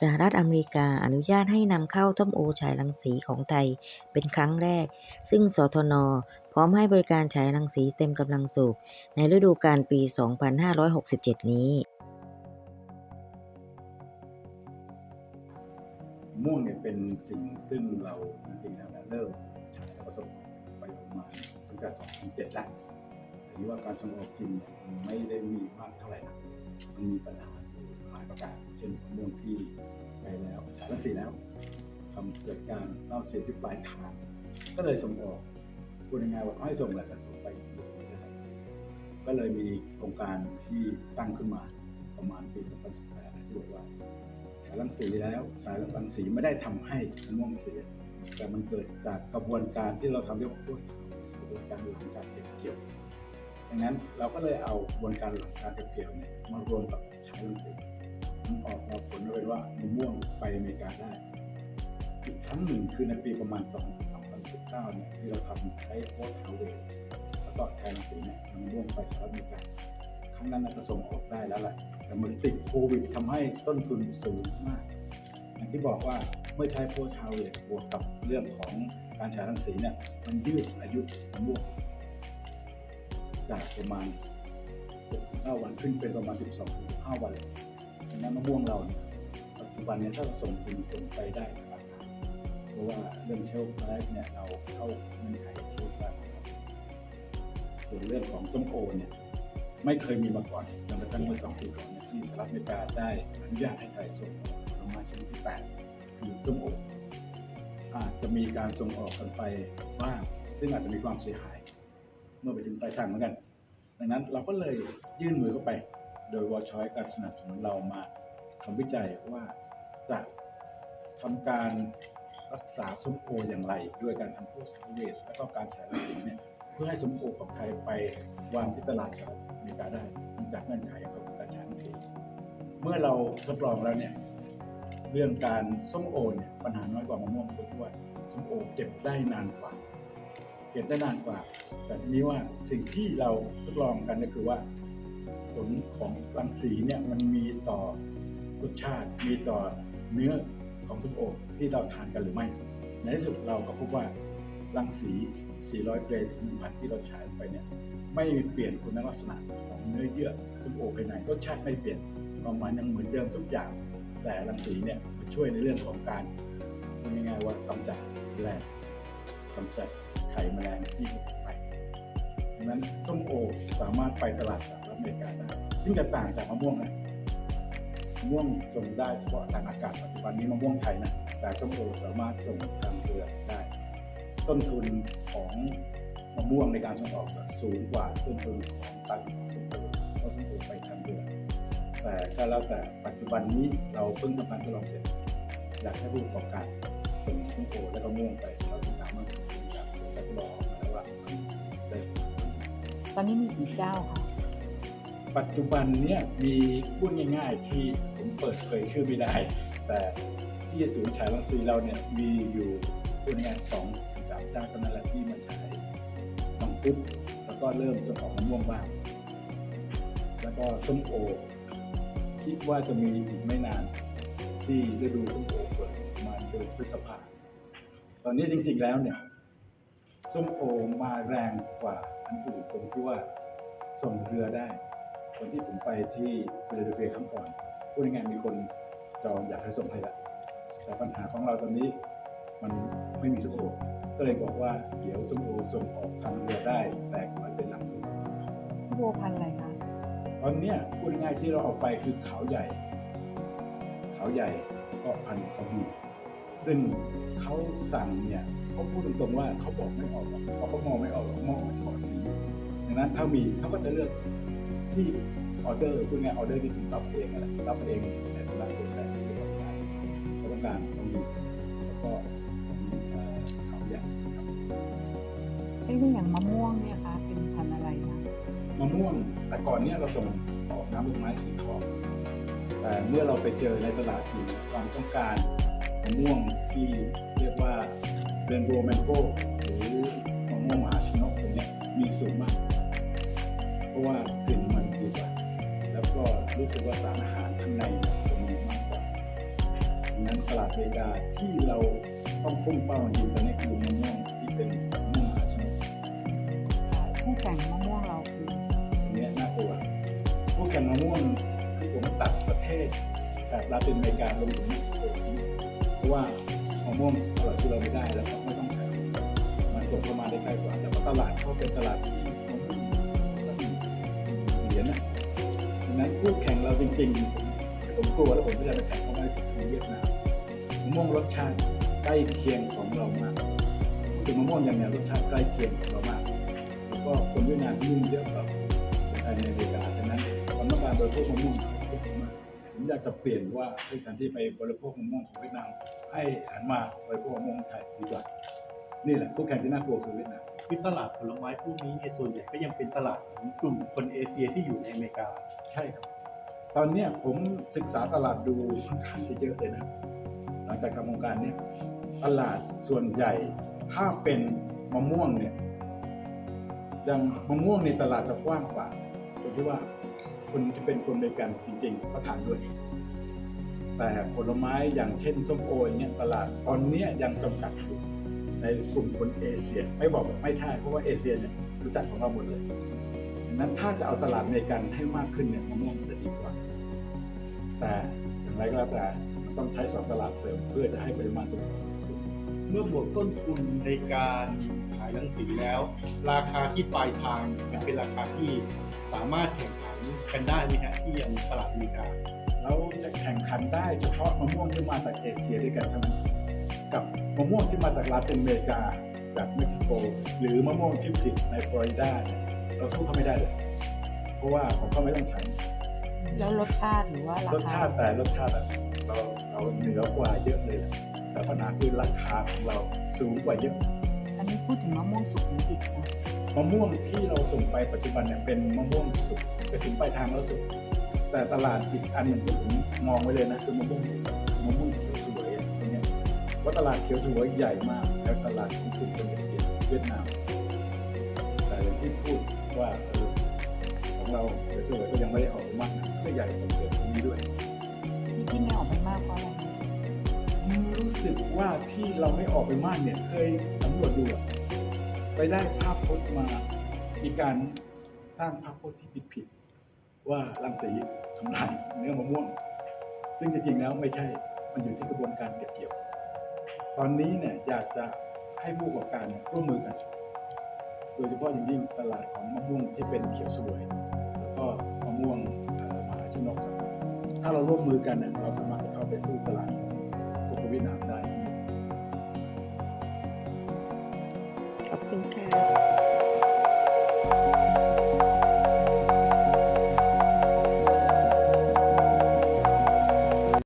สหรัฐอเมริกาอนุญาตให้นำเข้าส้มโอฉายรังสีของไทยเป็นครั้งแรก ซึ่งสทน พร้อมให้บริการฉายรังสีเต็มกำลังสูบในฤดูกาลปี 2567 นี้ ม่วงเนี่ยเป็นสิ่งซึ่งเราจริงๆแล้วเริ่มใช้แล้วก็ส่งออกไปประมาณตั้งแต่2007แล้วแต่นี้ว่าการส่งออกจริงเนี่ยไม่ได้มีมากเท่าไหร่นักมันมีปัญหา ประการเช่นมะม่วงที่ไปแล้วฉายรังสีแล้วทำเกิดการเน่าเสียที่ปลายทาง ก็เลยส่งออกพูดง่ายๆว่าให้ส่งแหละแต่ส่งไปไม่ส่งไม่ได้ก็เลยมีโครงการที่ตั้งขึ้นมาประมาณปี 2018นะที่บอกว่าฉายรังสีแล้วสายรังสีไม่ได้ทำให้ม่วงเสีย แต่มันเกิดจากกระบวนการที่เราทำเรียกว่าโพสกระบวนการหลังการเก็บเกี่ยวดังนั้นเราก็เลยเอากระบวนการหลังการเก็บเกี่ยวเนี่ยมารวมกับฉายรังสี ออกมาผลเป็นว่ามะม่วงไปอเมริกาได้ อีกครั้งหนึ่งคือในปีประมาณ 2019เนี่ยที่เราทำใช้โพส harvest แล้วก็ฉายรังสีเนี่ยนำมะม่วงไปสหรัฐอเมริกาครั้งนั้นน่าจะส่งออกได้แล้วแหละแต่มันติดโควิดทำให้ต้นทุนสูงมากอย่างที่บอกว่าเมื่อใช้ post harvest บวกกับเรื่องของการฉายรังสีเนี่ยมันยืดอายุมะม่วงจากประมาณ6-9วันขึ้นเป็นประมาณ 12-15 วันเลย นั้นมะม่วงเราเนี่ยปัจจุบันเนี้ถ้าเราส่งจริงส่งไปได้ในราคาเพราะว่าเรื่องเชลฟ์ไลฟ์เนี่ยเราเข้าเงื่อนไขเชลฟ์ไลฟ์ส่วนเรื่องของส้มโอเนี่ยไม่เคยมีมาก่อนจนกระทั่งเมื่อสองปีก่อนเนี่ยที่สหรัฐอเมริกาได้อนุญาตให้ไทยส่งผลไม้ชนิดที่8คือส้มโออาจจะมีการส่งออกกันไปบ้างซึ่งอาจจะมีความเสียหาย เมื่อไปถึงปลายทางเหมือนกัน ดังนั้นเราก็เลยยื่นมือเข้าไป โดยวอชอยการสนับสนุนเรามาทำวิจัยว่าจะทำการรักษาส้มโออย่างไร ด้วยการทำพสต์เวสและก็การฉายรังสีเนี่ยเพื่อให้สมโอของไทยไปวางที่ตลาดสหรัฐอเมริกาได้เนื่องจากเงื่อนไขของการใช้หนังสือเมื่อเราทดลองแล้วเนี่ยเรื่องการส้มโอเนี่ยปัญหาน้อยกว่ามะม่วงตรงที่วส้มโอเก็บได้นานกว่า เก็บได้นานกว่า แต่ทีนี้ว่าสิ่งที่เราทดลองกันก็คือว่า ลของรังสีเนี่ยมันมีต่อรสชาติ มีต่อเนื้อของส้มโอที่เราทานกันหรือไม่ ในที่สุดเราก็พบว่ารังสี 400 เกรดถึง 1,000 ที่เราใช้ลงไปเนี่ยไม่เปลี่ยนคุณลักษณะของเนื้อเยื่อส้มโอภายในรสชาติไม่เปลี่ยนประมาณยังเหมือนเดิมทุกอย่าง แต่รังสีเนี่ยมาช่วยในเรื่องของการง่ายๆว่ากำจัดแรงกำจัดไข่แมลงที่มันไปดังนั้นส้มโอสามารถไปตลาดสหร เมริกาได้ซึ่งจะต่างจากมะม่วงนะมะม่วงส่งได้เฉพาะทางอากาศปัจจุบันนี้มะม่วงไทยนะแต่ส้มโอสามารถส่งทางเรือได้ ต้นทุนของมะม่วงในการส่งออกจะสูงกว่าต้นทุนของการส่งออกส้มโอเพราะส้มโอไปทางเรือแต่ก็แล้วแต่ปัจจุบันนี้เราเพิ่งทำการทดลองเสร็จ อยากให้ผู้ประกอบการส่งส้มโอและก็ม่วงไปสำหรัฐอเมริกามากกว่าอยากจะทดลองออกมาแล้วว่าได้ตอนนี้มีกี่เจ้าคะ ปัจจุบันเนี่ยมีพูดง่ายๆ ที่ผมเปิดเผยชื่อไม่ได้ แต่ที่ศูนย์ฉายรังสีเราเนี่ยมีอยู่พูดง่ายสองถึงสามเจ้าเท่านั้นแหละที่มาฉายมังคุดแล้วก็เริ่มส่งออกมะม่วงบ้าง แล้วก็ส้มโอ คิดว่าจะมีอีกไม่นาน ที่ฤดูส้มโอเปิดประมาณเดือนพฤษภาตอนนี้จริงๆแล้วเนี่ยส้มโอมาแรงกว่าอันอื่นตรงที่ว่าส่งเรือได้ วันที่ผมไปที่ฟิลาเดลเฟียครั้งก่อนพูดง่ายๆมีคนจองอยากให้ส่งให้ละแต่ปัญหาของเราตอนนี้มันไม่มีส้มโอก็เลยบอกว่าเดี๋ยวส้มโอส่งออกทางเรือได้ แต่ขอให้เป็นหลังพฤษภาสโบพันธุ์อะไรคะตอนเนี้ยพูดง่ายๆที่เราเอาไปคือเขาใหญ่เขาใหญ่ก็พันกระบี่ซึ่งเขาสั่งเนี่ยเขาพูดตรงๆว่าเขาบอกไม่ออกหรอกเพราะเขามองไม่ออกหรอกมองออกเฉพาะสีดังนั้นถ้ามีเขาก็จะเลือกที่ ออเดอร์พูดง่ายออเดอร์ที่ผมรับเองอะไรรับเองในฐานะตัวแทนผู้ประกอบการเขาต้องการต้องมีแล้วก็ของเอ่อเขาใหญ่ครับเอ้ยแล้วอย่างมะม่วงเนี่ยคะเป็นพันธุ์อะไรคะมะม่วงแต่ก่อนเนี้ยเราส่งออกน้ำลูกไม้สีทองแต่เมื่อเราไปเจอในตลาดอยู่ความต้องการมะม่วงที่เรียกว่าเรนโบว์แมงโก้หรือมะม่วงมหาชิโนะตัวเนี้ยมีสูงมาก เพราะว่ากลิ่นมันดี ก็รู้สึกว่าสารอาหารข้างในเนี่ยจะมีมากกว่าอเมริกาที่เราต้องพุ่งเป้าจริงๆตอนนี้คือมะม่วงที่เป็นมะม่วงมหาชนกคู่แข่งมะม่วงเราคือตรงนี้น่ากลัวพวกแข่งมะม่วงคือผมตัดประเทศแถบลาตินอเมริการวมถึงเม็กซิโกทิ้งเพราะว่ามะม่วงสลัดชูเราไม่ได้แล้วก็ไม่ต้องใช้มันส่งเข้ามาได้ใกล้กว่าแล้วก็ตลาดเขาเป็นตลาดที่มะม่วงก็มีเหรียญนะ คู่แข่งเราจริงๆผมกลัวแล้วผมไม่ได้ไปแข่งเขาได้จะคือเวียดนามมะม่วงรสชาติใกล้เคียงของเรามากพูดถึงมะม่วงอย่างเนี้ยรสชาติใกล้เคียงของเรามากแล้วก็คนเวียดนามที่ยุ่งเยอะกว่าคนไทยในอเมริกาดังนั้นความต้องการบริโภคมะม่วงเยอะมากผมอยากจะเปลี่ยนว่าในการที่ไปบริโภคมะม่วงของเวียดนามให้หันมาบริโภคมะม่วงไทยดีกว่านี่แหละคู่แข่งที่น่ากลัวคือเวียดนาม คือตลาดผลไม้พวกนี้เนี่ยส่วนใหญ่ก็ยังเป็นตลาดของกลุ่มคนเอเชียที่อยู่ในอเมริกา ใช่ครับ ตอนเนี้ยผมศึกษาตลาดดูค่อนข้างจะเยอะเลยนะหลังจากทำโครงการเนี้ยตลาดส่วนใหญ่ถ้าเป็นมะม่วงเนี่ยยังมะม่วงในตลาดจะกว้างกว่าตรงที่ว่าคนที่เป็นคนอเมริกันจริงๆก็ทานด้วย แต่ผลไม้อย่างเช่นส้มโออย่างเงี้ยตลาดตอนเนี้ยยังจำกัดอยู่ ในกลุ่มคนเอเชีย ไม่บอกว่าไม่ใช่เพราะว่าเอเชียเนี่ยรู้จักของเราหมดเลยดังนั้นถ้าจะเอาตลาดอเมริกันให้มากขึ้นเนี่ยมะม่วงมันจะดีกว่า แต่อย่างไรก็แล้วแต่มันต้องใช้สองตลาดเสริมเพื่อจะให้ปริมาณส่งออกสูงเมื่อบวกต้นทุนในการขายหนังสือแล้ว ราคาที่ปลายทางมันเป็นราคาที่สามารถแข่งขันกันได้ไหมฮะที่ยังตลาดอเมริกาแล้วจะแข่งขันได้เฉพาะมะม่วงที่มาจากเอเชียด้วยกันเท่านั้น กับมะม่วงที่มาจากลาตินอเมริกาจากเม็กซิโก หรือมะม่วงที่ผลิตในฟลอริดาเนี่ยเราสู้เขาไม่ได้เลยเพราะว่าของเขาไม่ต้องใช้แล้วรสชาติหรือว่าราคารสชาติแต่รสชาติอะเราเราเหนือกว่าเยอะเลยแหละแต่ปัญหาคือราคาของเราสูงกว่าเยอะ อันนี้พูดถึงมะม่วงสุกหรือดิบนะมะม่วงที่เราส่งไปปัจจุบันเนี่ยเป็นมะม่วงสุกไปถึงปลายทางแล้วสุกแต่ตลาดอีกอันหนึ่งที่ผมมองไว้เลยนะคือมะม่วง ว่าตลาดเขียวสวยใหญ่มากแล้วตลาดของกลุ่มคนเอเชียเวียดนามแต่อย่างที่พูดว่าเออของเราเขียวสวยก็ยังไม่ได้ออกมามากนะก็อยากจะส่งเสริมตรงนี้ด้วยที่ที่ไม่ออกไปมากเพราะอะไรรู้สึกว่าที่เราไม่ออกไปมากเนี่ยเคยสำรวจดูอะไปได้ภาพพจน์มามีการสร้างภาพพจน์ที่ผิดผิดๆว่ารังสีทำลายเนื้อมะม่วง ซึ่งจริงๆแล้วไม่ใช่ มันอยู่ที่กระบวนการเก็บเกี่ยว ตอนนี้เนี่ยอยากจะให้ผู้ประกอบการเนี่ยร่วมมือกัน โดยเฉพาะอย่างยิ่งตลาดของมะม่วงที่เป็นเขียวสวย แล้วก็มะม่วงมหาชนกครับถ้าเราร่วมมือกันเนี่ยเราสามารถเข้าไปสู้ตลาดของคนเวียดนามได้ขอบคุณค่ะ